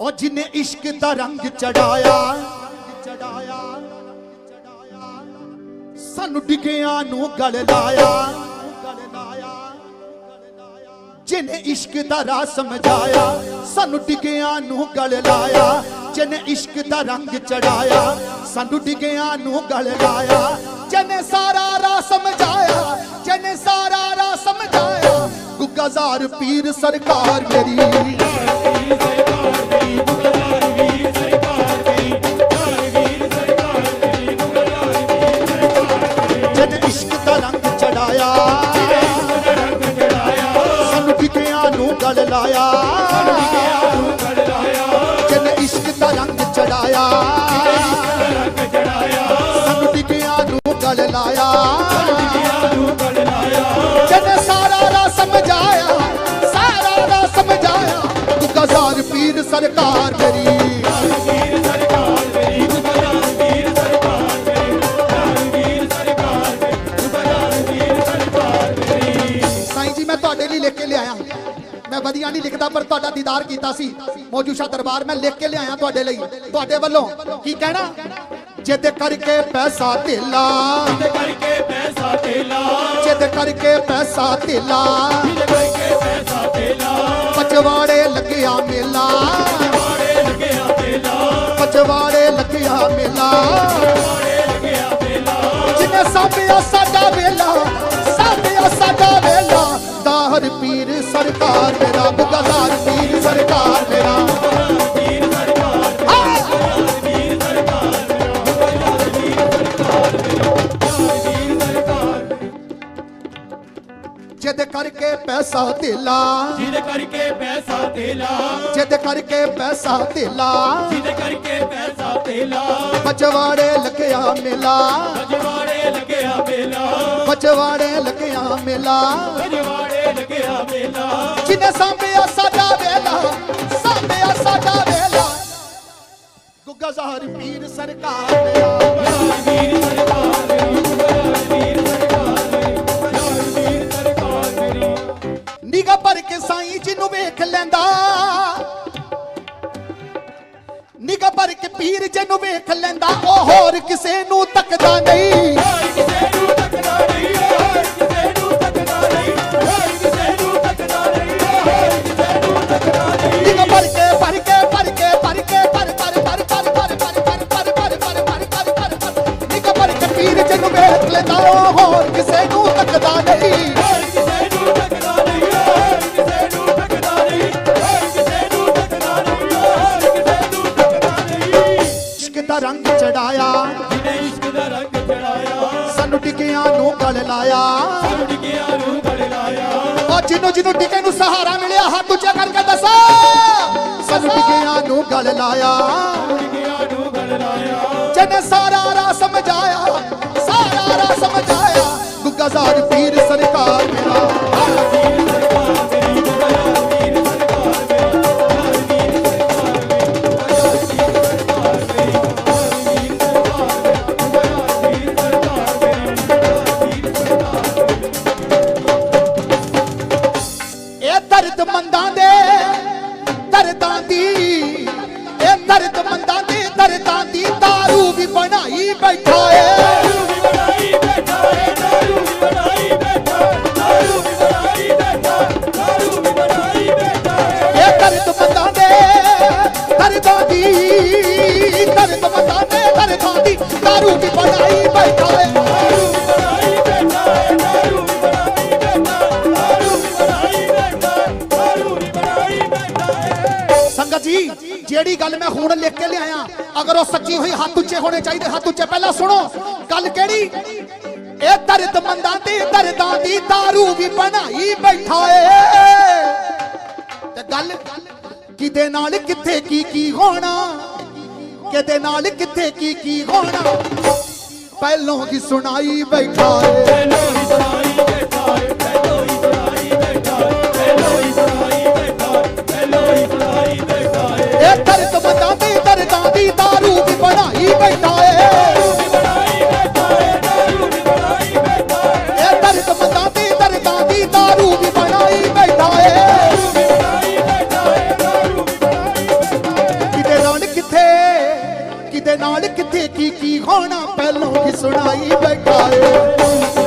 ਉਹ ਜਿਨੇ ਇਸ਼ਕ ਦਾ ਰੰਗ ਚੜਾਇਆ, ਸਾਨੂੰ ਡਿਗਿਆਂ ਨੂੰ ਗਲ ਗਲ ਲਾਇਆ। ਜਿਨੇ ਇਸ਼ਕ ਦਾ ਰਾਹ ਸਮਝਾਇਆ, ਸਾਨੂੰ ਡਿਗਿਆਂ ਨੂੰ ਗਲ ਲਾਇਆ। ਜਿਨੇ ਇਸ਼ਕ ਦਾ ਰੰਗ ਚੜਾਇਆ, ਸਾਨੂੰ ਡਿਗਿਆਂ ਨੂੰ ਗਲ ਲਾਇਆ। ਜਿਨੇ ਸਾਰਾ ਰਾਹ ਸਮਝਾਇਆ ਗੁੱਗਾਜ਼ਾਰ ਪੀਰ ਸਰਕਾਰ ਮੇਰੀ। ਜਨ ਇਸ਼ਕ ਦਾ ਰੰਗ ਚੜਾਇਆ, ਸਾਨੂੰ ਟਿਕਿਆਂ ਨੂੰ ਗਲ ਲਾਇਆ। ਜਨ ਇਸ਼ਕ ਦਾ ਰੰਗ ਚੜਾਇਆ, ਸਾਨੂੰ ਟਿਕਿਆਂ ਨੂੰ ਗਲ ਲਾਇਆ। ਸਰਕਾਰ ਮੇਰੀ। ਸਾਈਂ ਜੀ, ਮੈਂ ਤੁਹਾਡੇ ਲਈ ਲਿਖ ਕੇ ਲਿਆਇਆ। ਮੈਂ ਵਧੀਆ ਨਹੀਂ ਲਿਖਦਾ, ਪਰ ਤੁਹਾਡਾ ਦੀਦਾਰ ਕੀਤਾ ਸੀ। ਮੌਜੂਸ਼ਾ ਦਰਬਾਰ ਮੈਂ ਲਿਖ ਕੇ ਲਿਆਇਆ ਤੁਹਾਡੇ ਲਈ। ਤੁਹਾਡੇ ਵੱਲੋਂ ਕੀ ਕਹਿਣਾ? ਜਿੱਦ ਕਰਕੇ ਪੈਸਾ ਧੇਲਾ। ਤੇ ਕਰਕੇ ਪੈਸਾ ਤੇਲਾ ਜਿੱਦ ਕਰਕੇ ਪੈਸਾ ਧੇਲਾ। ਤੇ ਕਰਕੇ ਪੈਸਾ ਤੇਲਾ ਪਚਵਾੜੇ ਲੱਗਿਆ ਮੇਲਾ। ਮਾਰੇ ਲੱਗਿਆ ਤੇਲਾ ਪਚਵਾੜੇ ਲੱਗਿਆ ਮੇਲਾ। ਮਾਰੇ ਲੱਗਿਆ ਤੇਲਾ ਜਿਨੇ ਸਾਂਭਿਆ ਸਾਡਾ ਵੇਲਾ ਸਾਬਿਆ ਸਾਡਾ ਵੇਲਾ ਦਾਹਰ ਪੀਰ ਸਰਕਾਰ ਮੇਰਾ ਧੇਲਾ ਜਿਹਦੇ ਕਰਕੇ ਪੈਸਾ ਤੇਲਾ। ਜਿੱਦ ਕਰਕੇ ਪੈਸਾ ਧੇਲਾ ਜਿਹਦੇ ਕਰਕੇ ਪੈਸਾ ਤੇਲਾ। ਪਚਵਾੜੇ ਲੱਗਿਆ ਮੇਲਾ। ਅਜਵਾੜੇ ਲੱਗਿਆ ਮੇਲਾ। ਪਚਵਾੜੇ ਲੱਗਿਆ ਮੇਲਾ। ਅਜਵਾੜੇ ਲੱਗਿਆ ਮੇਲਾ। ਜਿਨੇ ਸਾਂਭਿਆ ਸਾਡਾ ਵੇਲਾ ਸਾਂਭਿਆ ਸਾਡਾ ਵੇਲਾ। ਗੁੱਗਾ ਜ਼ਾਹਰ ਪੀਰ ਸਰਕਾਰ ਮੇਰਾ। ਵੀਰ ਸਰਕਾਰ ਸਾਈਂ ਜੀ ਨੂੰ ਵੇਖ ਲੈਂਦਾ ਨਿਗਾ ਭਰ ਕੇ ਪੀਰ ਜੀ ਵੇਖ ਲੈਂਦਾ ਉਹ ਹੋਰ ਕਿਸੇ ਨੂੰ ਤੱਕਦਾ ਨਹੀਂ ਹਰ ਕਿਸੇ ਨੂੰ ਤੱਕਦਾ ਨਹੀਂ ਹਰ ਕਿਸੇ ਨੂੰ ਤੱਕਦਾ ਨਹੀਂ ਹਰ ਕਿਸੇ ਨੂੰ ਤੱਕਦਾ ਨਹੀਂ ਹਰ ਕਿਸੇ ਨੂੰ ਤੱਕਦਾ ਨਹੀਂ ਨਿਗਾ ਭਰ ਕੇ ਭਰ ਕੇ ਭਰ ਕੇ ਭਰ ਕੇ ਭਰ ਭਰ ਭਰ ਭਰ ਭਰ ਭਰ ਭਰ ਭਰ ਭਰ ਭਰ ਭਰ ਭਰ ਭਰ ਨਿਗਾ ਭਰ ਕੇ ਪੀਰ ਜਿਹਨੂੰ ਵੇਖ ਲੈਂਦਾ ਉਹ ਹੋਰ ਕਿਸੇ ਨੂੰ ਗਲ ਲਾਇਆ। ਨੂੰ ਗੜ ਲਾਇਆ ਉਹ ਜਿਹਨੂੰ ਜਿਹਨੂੰ ਟਿਕੇ ਨੂੰ ਸਹਾਰਾ ਮਿਲਿਆ, ਹੱਥ ਉੱਚਾ ਕਰਕੇ ਦੱਸੋ। ਸਾਨੂੰ ਟਿਕਿਆਂ ਨੂੰ ਗਲ ਲਾਇਆ। ਡਿਗਿਆ ਨੂੰ ਗੜ ਲਾਇਆ ਜਨੇ ਸਾਰਾ ਰਾ ਸਮਝਾਇਆ, ਸਾਰਾ ਰਾ ਸਮਝਾਇਆ। ਸੰਗਤ ਜੀ। ਜਿਹੜੀ ਗੱਲ ਮੈਂ ਹੁਣ ਲਿਖ ਕੇ ਲਿਆਇਆ, ਅਗਰ ਉਹ ਸੱਚੀ ਹੋਈ, ਹੱਥ ਉੱਚੇ ਹੋਣੇ ਚਾਹੀਦੇ, ਹੱਥ ਉੱਚੇ। ਪਹਿਲਾਂ ਸੁਣੋ, ਗੱਲ ਕਿਹੜੀ? ਇਹ ਦਰਦ ਮੰਦਾਂ ਦੀ, ਦਰਦਾਂ ਦੀ दारू ਵੀ ਬਣਾਈ ਬੈਠਾ ਏ। ਤੇ ਗੱਲ ਕਿਦੇ ਨਾਲ, ਕਿੱਥੇ ਕੀ ਕੀ ਹੋਣਾ? ਕਿਦੇ ਨਾਲ, ਕਿੱਥੇ ਕੀ ਕੀ ਹੋਣਾ? ਪਹਿਲੋਂ ਕੀ ਸੁਣਾਈ ਬੈਠਾ ਏ। ਦਾਰੂ ਵੀ ਬਣਾਈ ਬੈਠਾ ਕਿਤੇ ਨਾਲ ਕਿਤੇ ਨਾਲ ਕੀ ਕੀ ਹੋਣਾ, ਪਹਿਲਾਂ ਵੀ ਸੁਣਾਈ ਬੈਠਾ ਏ।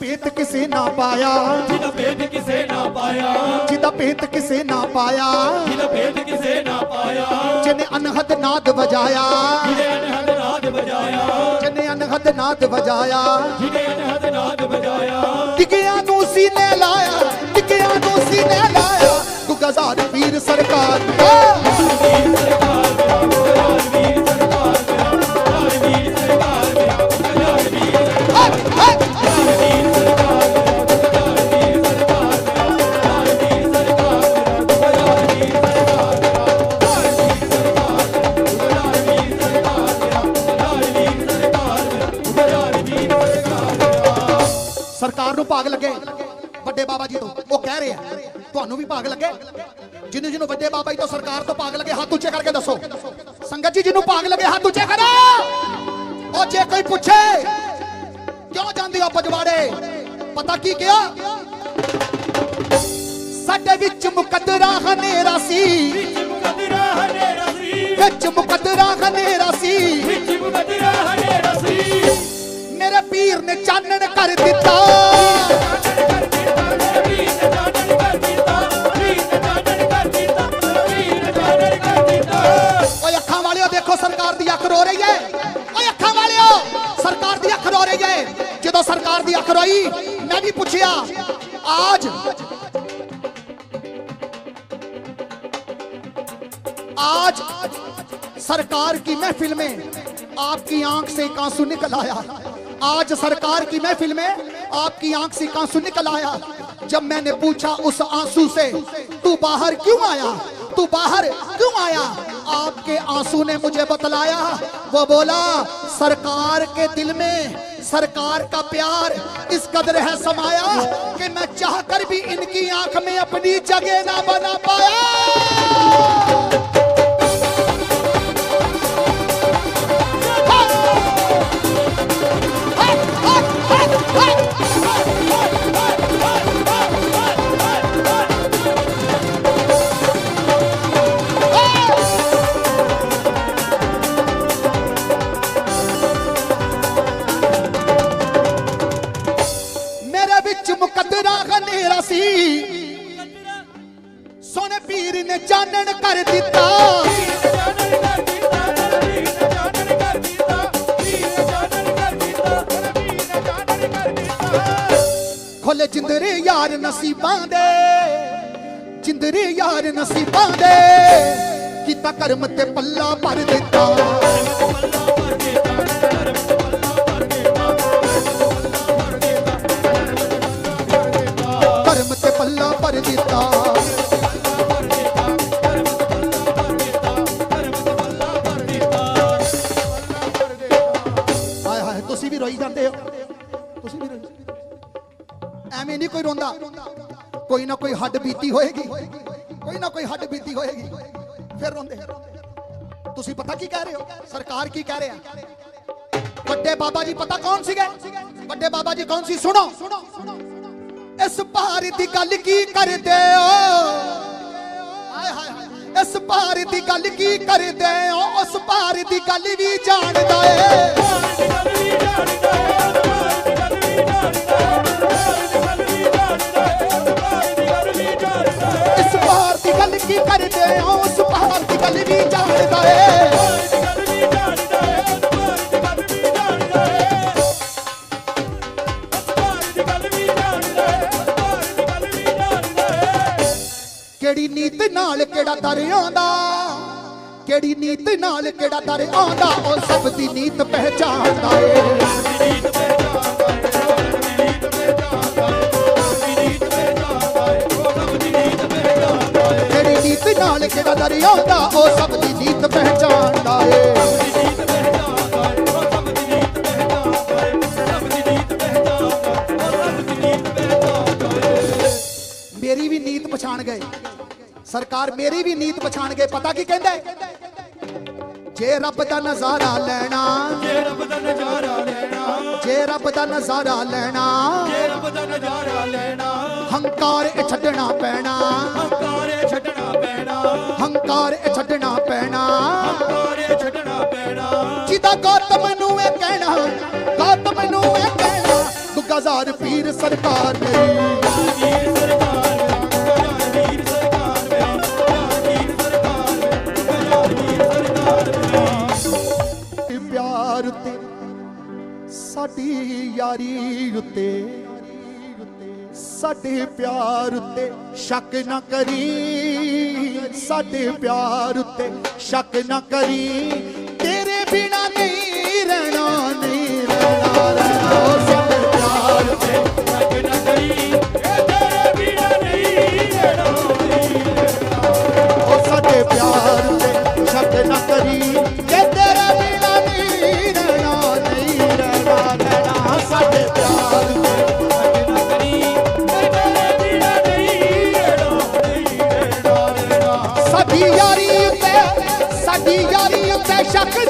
ਭੇਤ ਕਿਸੇ ਨਾ ਪਾਇਆ। ਜਿਹਦਾ ਭੇਦ ਕਿਸੇ ਨਾ ਪਾਇਆ। ਜਿਹਦਾ ਭੇਤ ਕਿਸੇ ਨਾ ਪਾਇਆ। ਜਿਹਦਾ ਭੇਦ ਕਿਸੇ ਨਾ ਪਾਇਆ। ਜਿਹਨੇ ਅਨਹਦ ਨਾਦ ਵਜਾਇਆ। ਜਿਹਨੇ ਅਨਹਦ ਨਾਦ ਵਜਾਇਆ। ਜਿਹਨੇ ਅਨਹਦ ਨਾਦ ਵਜਾਇਆ। ਜਿਹਨੇ ਅਨਹਦ ਨਾਦ ਵਜਾਇਆ। ਟਿਕਿਆਂ ਨੂੰ ਸੀਨੇ ਲਾਇਆ। ਟਿਕਿਆਂ ਨੂੰ ਸੀਨੇ ਲਾਇਆ। ਤੂੰ ਗਜ਼ਾਰ ਵੀਰ ਸਰਕਾਰ। ਓ! ਹੱਥ, ਤੁਹਾਨੂੰ ਵੀ ਭਾਗ ਲੱਗੇ। ਜਿਹਨੂੰ ਜਿਹਨੂੰ ਵੱਡੇ ਬਾਬਾ ਜੀ ਤੋਂ ਸਰਕਾਰ ਤੋਂ ਭਾਗ ਲੱਗੇ ਹੱਥ ਉੱਚੇ ਕਰਕੇ ਦੱਸੋ। ਸੰਗਤ ਜੀ ਜਿਹਨੂੰ ਭਾਗ ਲੱਗੇ ਹੱਥ ਉੱਚੇ ਕਰੋ। ਉਹ ਜੇ ਕੋਈ ਪੁੱਛੇ ਕਿਉਂ ਜਾਂਦੇ ਹੋ ਪਜਵਾੜੇ? ਪਤਾ ਕੀ ਕਿਹਾ? ਸਾਡੇ ਵਿੱਚ ਮੁਕੱਦਰਾ ਹਨੇਰਾ ਸੀ। ਮੁਕਦਰਾ ਹਨੇਰਾ ਸੀ। ਵਿੱਚ ਮੁਕੱਦਰਾ ਹਨੇਰਾ ਸੀ। ਵਿੱਚ ਮੁਕਦਰਾ ਹਨੇਰਾ ਸੀ। ਮੇਰੇ ਪੀਰ ਨੇ ਚਾਨਣ ਕਰ ਦਿੱਤਾ। ਸਰਕਾਰ ਦੀ ਅੱਖ ਰੋ ਰਹੀ ਹੈ ਜਦੋਂ ਸਰਕਾਰ ਦੀ ਅੱਖ ਰੋਈ ਮੈਂ ਵੀ ਪੁੱਛਿਆ ਆਜ आज सरकार की महफिल में आपकी आंख से एक आंसू निकल आया आज सरकार की महफिल में आपकी आंख से एक आंसू निकल आया जब मैंने पूछा उस आंसू से तू बाहर क्यों आया तू बाहर क्यों आया आपके आँसू ने मुझे बतलाया वो बोला सरकार के दिल में सरकार का प्यार इस कदर है समाया कि मैं चाहकर भी इनकी आँख में अपनी जगह ना बना पाया ਖੋਲੇ ਜਿੰਦਰੇ ਯਾਰ ਨਸੀਬਾਂ ਦੇ, ਜਿੰਦਰੇ ਯਾਰ ਨਸੀਬਾਂ ਦੇ, ਕੀਤਾ ਕਰਮ ਤੇ ਪੱਲਾ ਭਰ ਦਿੱਤਾ। ਕਰਮ ਤੇ ਪੱਲਾ ਭਰ ਦਿੱਤਾ। ਤੁਸੀਂ ਵੀ ਰੋਈ ਜਾਂਦੇ ਹੋ। ਐਵੇਂ ਨਹੀਂ ਕੋਈ ਰੋਂਦਾ। ਕੋਈ ਨਾ ਕੋਈ ਹੱਡ ਬੀਤੀ ਹੋਏਗੀ। ਕੋਈ ਨਾ ਕੋਈ ਹੱਡ ਬੀਤੀ ਹੋਏਗੀ। ਫਿਰ ਰੋਂਦੇ। ਤੁਸੀਂ ਪਤਾ ਕੀ ਕਹਿ ਰਹੇ ਹੋ? ਸਰਕਾਰ ਕੀ ਕਹਿ ਰਿਹਾ? ਵੱਡੇ ਬਾਬਾ ਜੀ ਪਤਾ ਕੌਣ ਸੀਗੇ? ਵੱਡੇ ਬਾਬਾ ਜੀ ਕੌਣ ਸੀ? ਸੁਣੋ। ਇਸ ਭਾਰ ਦੀ ਗੱਲ ਕੀ ਕਰਦੇ ਹੋ? ਹਾਏ ਹਾਏ ਇਸ ਭਾਰ ਦੀ ਗੱਲ ਕੀ ਕਰਦੇ ਹੋ? ਉਸ ਭਾਰ ਦੀ ਗੱਲ ਵੀ ਜਾਣਦਾ ਏ। ਇਸ ਕੀ ਕਰਦੇ ਹੋ ਉਸ ਭਾਰ ਦੀ ਗੱਲ ਵੀ ਜਾਣਦਾ ਏ। ਕਿਹੜੀ ਨੀਤ ਨਾਲ ਕਿਹੜਾ ਦਰ ਆਉਂਦਾ? ਕਿਹੜੀ ਨੀਤ ਨਾਲ ਕਿਹੜਾ ਦਰ ਆਉਂਦਾ? ਉਹ ਸਭ ਦੀ ਨੀਤ ਪਹਿਚਾਣਦਾ ਏ। ਕਿਹੜੀ ਜਿਹੜਾ ਦਰਿਆਉਂਦਾ ਉਹ ਸਭ ਦੀ ਨੀਤ ਪਹਿਚਾਣਦਾ ਏ। ਮੇਰੀ ਵੀ ਨੀਤ ਪਛਾਣ ਗਏ। ਸਰਕਾਰ ਮੇਰੀ ਵੀ ਨੀਤ ਪਛਾਣ ਗਏ, ਪਤਾ ਕੀ ਕਹਿੰਦਾ ਜੇ ਰੱਬ ਦਾ ਨਜ਼ਾਰਾ ਲੈਣਾ ਜੇ ਰੱਬ ਦਾ ਨਜ਼ਾਰਾ ਲੈਣਾ, ਜੇ ਰੱਬ ਦਾ ਨਜ਼ਾਰਾ ਲੈਣਾ ਜੇ ਰੱਬ ਦਾ ਨਜ਼ਾਰਾ ਲੈਣਾ ਹੰਕਾਰ ਛੱਡਣਾ ਪੈਣਾ ਹੰਕਾਰ ਛੱਡਣਾ ਪੈਣਾ। ਹੰਕਾਰ ਛੱਡਣਾ ਪੈਣਾ। ਹੰਕਾਰ ਛੱਡਣਾ ਪੈਣਾ। ਜਿਹਦਾ ਗੌਤਮ ਨੂੰ ਇਹ ਕਹਿਣਾ ਗੌਤਮ ਨੂੰ ਇਹ ਕਹਿਣਾ ਗੁੱਗਾਜ਼ਾਰ ਪੀਰ ਸਰਕਾਰ ਮੇਰੀ। ਸਾਡੀ ਯਾਰੀ ਉਤੇ ਸਾਡੇ ਪਿਆਰ ਉਤੇ ਸ਼ੱਕ ਨਾ ਕਰੀ। ਸਾਡੇ ਪਿਆਰ ਉੱਤੇ ਸ਼ੱਕ ਨਾ ਕਰੀ। ਤੇਰੇ ਬਿਨਾ ਨਹੀਂ ਰਹਿਣਾ ਨਹੀਂ ਰਹਿਣਾ ਰਹਿਣਾ। ਸਾਡੇ ਪਿਆਰ ਉੱਤੇ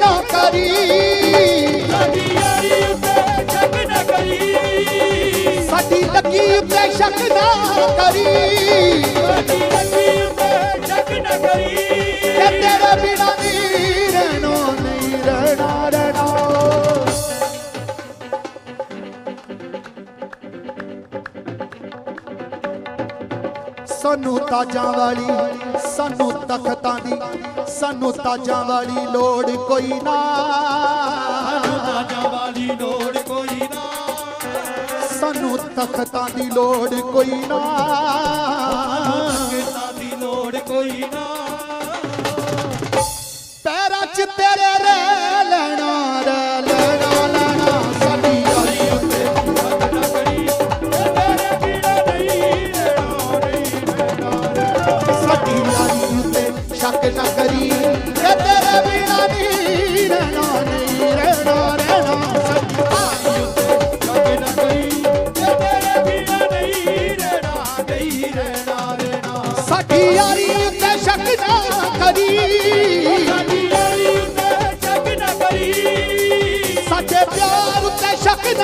ਨਾ ਕਰੀ। ਸਾਡੀ ਯਾਰੀ ਉੱਤੇ ਸ਼ੱਕ ਨਾ ਕਰੀ। ਸਾਡੀ ਲੱਗੀ ਉੱਤੇ ਸ਼ੱਕ ਨਾ ਕਰੀ। ਸਾਡੀ ਲੱਗੀ ਉੱਤੇ ਸ਼ੱਕ ਨਾ ਕਰੀ। ਕਿ ਤੇਰੇ ਬਿਨਾ ਨਹੀਂ ਰਹਿਣਾ ਨਹੀਂ ਰਹਿਣਾ ਰਹਿਣਾ। ਸਾਨੂੰ ਤਾਜਾਂ ਵਾਲੀ ਸਾਨੂੰ ਤਖਤਾਂ ਦੀ ਸਾਨੂੰ ਤਾਜਾਂ ਵਾਲੀ ਲੋੜ ਕੋਈ ਨਾ। ਸਾਨੂੰ ਤਾਜਾਂ ਵਾਲੀ ਲੋੜ ਕੋਈ ਨਾ। ਸਾਨੂੰ ਤਖਤਾਂ ਦੀ ਲੋੜ ਕੋਈ ਨਾ।